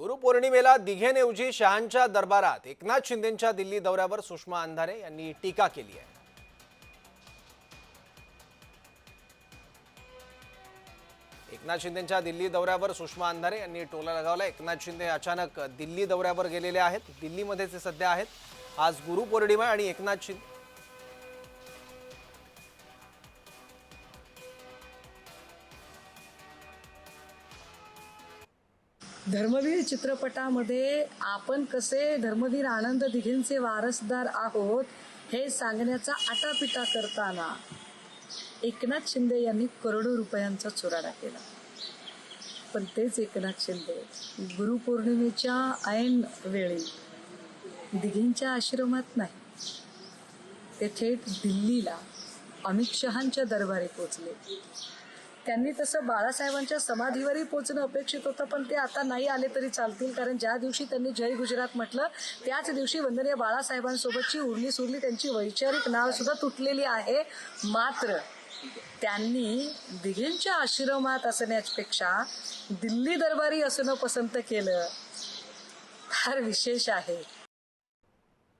गुरुपौर्णिमेला दिघेऐवजी शहांच्या दरबारात एकनाथ शिंदेच्या दिल्ली दौऱ्यावर सुषमा अंधारे यांनी टीका केली आहे. एकनाथ शिंदेंच्या दिल्ली दौऱ्यावर सुषमा अंधारे यांनी टोला लगावला. एकनाथ शिंदे अचानक दिल्ली दौऱ्यावर गेलेले आहेत. दिल्लीमध्ये ते सध्या आहेत. आज गुरुपौर्णिमा आणि एकनाथ शिंदे धर्मवीर चित्रपटामध्ये आपण कसे धर्मवीर आनंद दिघींचे वारसदार आहोत हे सांगण्याचा आटापिटा करताना एकनाथ शिंदे यांनी करोडो रुपयांचा चुराडा केला. पण तेच एकनाथ शिंदे गुरुपौर्णिमेच्या ऐन वेळी दिघींच्या आश्रमात नाही ते थेट दिल्लीला अमित शहांच्या दरबारी पोचले त्यांनी तसं बाळासाहेबांच्या समाधीवरही पोचणं अपेक्षित होतं पण ते आता नाही आले तरी चालतील. कारण ज्या दिवशी त्यांनी जय गुजरात म्हटलं त्याच दिवशी वंदनीय बाळासाहेबांसोबतची उरली सुरली त्यांची वैचारिक नाव सुद्धा तुटलेली आहे. मात्र त्यांनी दिघींच्या आश्रमात असण्यापेक्षा दिल्ली दरबारी असणं पसंत केलं फार विशेष आहे.